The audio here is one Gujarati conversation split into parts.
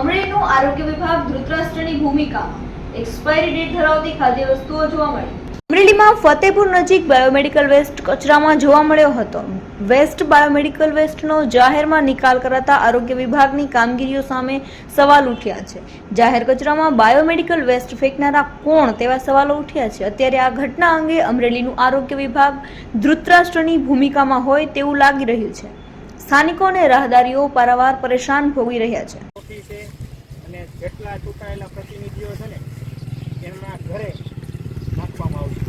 અમરેલીનું આરોગ્ય વિભાગ ધૃતરાષ્ટ્રની ભૂમિકામાં એક્સપાયરી ડેટ ધરાવતી ખાદ્ય વસ્તુઓ જોવા મળી. અમરેલીમાં ફતેપુર નજીક બાયોમેડિકલ વેસ્ટ કચરામાં જોવા મળ્યો હતો. વેસ્ટ બાયોમેડિકલ વેસ્ટનો જાહેરમાં નિકાલ કરાતા આરોગ્ય વિભાગની કામગીરીઓ સામે સવાલ ઉઠ્યા છે. જાહેર કચરામાં બાયોમેડિકલ વેસ્ટ ફેંકનારા કોણ તેવા સવાલો ઉઠ્યા છે. અત્યારે આ ઘટના અંગે અમરેલીનું આરોગ્ય વિભાગ ધૃતરાષ્ટ્રની ભૂમિકામાં હોય તેવું લાગી રહ્યું છે. સ્થાનિકો અને રાહદારીઓ પારાવાર પરેશાન ભોગવી રહ્યા છે. ખોટી છે અને જેટલા ચૂંટાયેલા પ્રતિનિધિઓ છે ને એમના ઘરે નાખવામાં આવશે.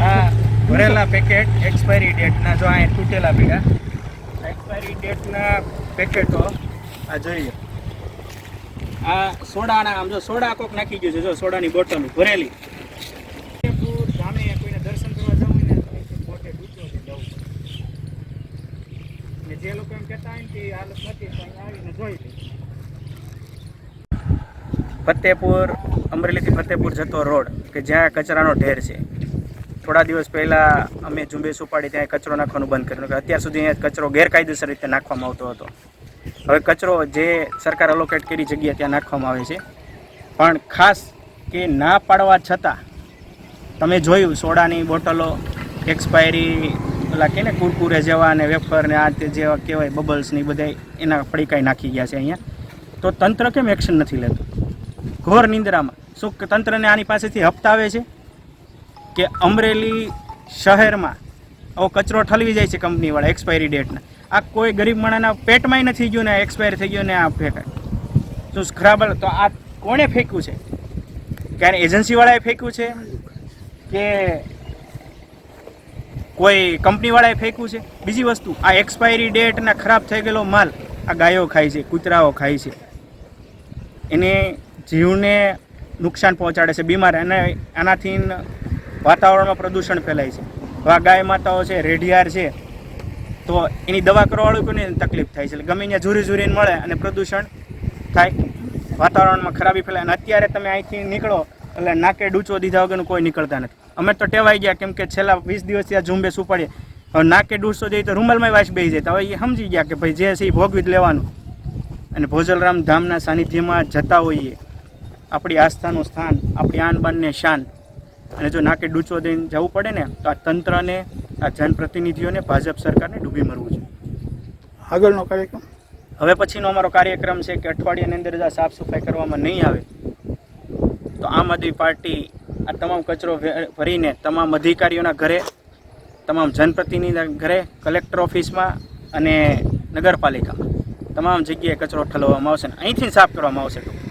આ ભરેલા પેકેટ એક્સપાયરી ડેટના જો અહીંયા તૂટેલા પીડા એક્સપાયરી ડેટના પેકેટો આ જોઈએ. આ સોડાના આમ જો સોડા કોક નાખી ગયું છે જો સોડાની બોટલ ભરેલી ફતેપુર ગામે કોઈને દર્શન કરવા જવું હોય ને તો અહીંથી પોતે ડૂચોથી જવું જે લોકો એમ કહેતા હોય જોઈ લે. ફતેપુર, અમરેલીથી ફતેપુર જતો રોડ, કે જ્યાં કચરાનો ઢેર છે. થોડા દિવસ પહેલાં અમે ઝુંબેશ ઉપાડી ત્યાં કચરો નાખવાનું બંધ કર્યું. કે અત્યાર સુધી અહીંયા કચરો ગેરકાયદેસર રીતે નાખવામાં આવતો હતો. હવે કચરો જે સરકાર અલોકેટ કરી જગ્યાએ ત્યાં નાખવામાં આવે છે. પણ ખાસ કે ના પાડવા છતાં, તમે જોયું સોડાની બોટલો એક્સપાયરી પેલા કે ને, કુરકુરે જેવા અને વેફર ને આ તે જેવા કહેવાય બબલ્સ ને બધા એના પડીકાઈ નાખી ગયા છે અહીંયા. તો તંત્ર કેમ એક્શન નથી લેતું? ઘોર નિંદ્રામાં. શું તંત્રને આની પાસેથી હપ્તાવે છે? કે અમરેલી શહેરમાં આવો કચરો ઠલવી જાય છે કંપનીવાળા એક્સપાયરી ડેટના આ કોઈ ગરીબ માણસના પેટમાંય નથી ગયું ને એક્સપાયર થઈ ગયું ને આ ફેંકાય. શું ખરાબ તો આ કોણે ફેંક્યું છે? ક્યારે એજન્સીવાળાએ ફેંક્યું છે? કે કોઈ કંપનીવાળાએ ફેંક્યું છે? બીજી વસ્તુ, આ એક્સપાયરી ડેટના ખરાબ થઈ ગયેલો માલ આ ગાયો ખાય છે, કૂતરાઓ ખાય છે. એને જીવને નુકસાન પહોંચાડે છે, બીમાર અને આનાથી વાતાવરણમાં પ્રદૂષણ ફેલાય છે. આ ગાય માતાઓ છે, રેઢિયાર છે, તો એની દવા કરવાવાળું કોઈને તકલીફ થાય છે? એટલે ગમે ત્યાં ઝૂરી ઝૂરીને મળે અને પ્રદૂષણ થાય, વાતાવરણમાં ખરાબી ફેલાય. અને અત્યારે તમે અહીંથી નીકળો એટલે નાકે ડૂચો દીધા વગરનું કોઈ નીકળતા નથી. અમે તો ટેવાઈ ગયા કેમ કે છેલ્લા વીસ દિવસથી આ ઝુંબેશ ઉપાડીએ. હવે નાકે ડૂચો જઈએ તો રૂમાલમાં વાસ બેસી જાય. તો હવે એ સમજી ગયા કે ભાઈ જે છે એ ભોગવી જ લેવાનું. અને ભોજલરામ ધામના સાનિધ્યમાં જતા હોઈએ. આપણી આસ્થાનું સ્થાન આપણી આનબાનને શાન. અને જો નાકે ડૂચો દઈને જવું પડે ને તો આ તંત્રને આ જનપ્રતિનિધિઓને ભાજપ સરકારને ડૂબી મરવું છે આગળનો કાર્યક્રમ? હવે પછીનો અમારો કાર્યક્રમ છે કે અઠવાડિયાની અંદર જો આ સાફ સફાઈ કરવામાં નહીં આવે. તો આમ આદમી પાર્ટી આ તમામ કચરો ભરીને તમામ અધિકારીઓના ઘરે, તમામ જનપ્રતિનિધિના ઘરે, કલેક્ટર ઓફિસમાં અને નગરપાલિકામાં તમામ જગ્યાએ કચરો ઠલવવામાં આવશે અહીંથી સાફ કરવામાં આવશે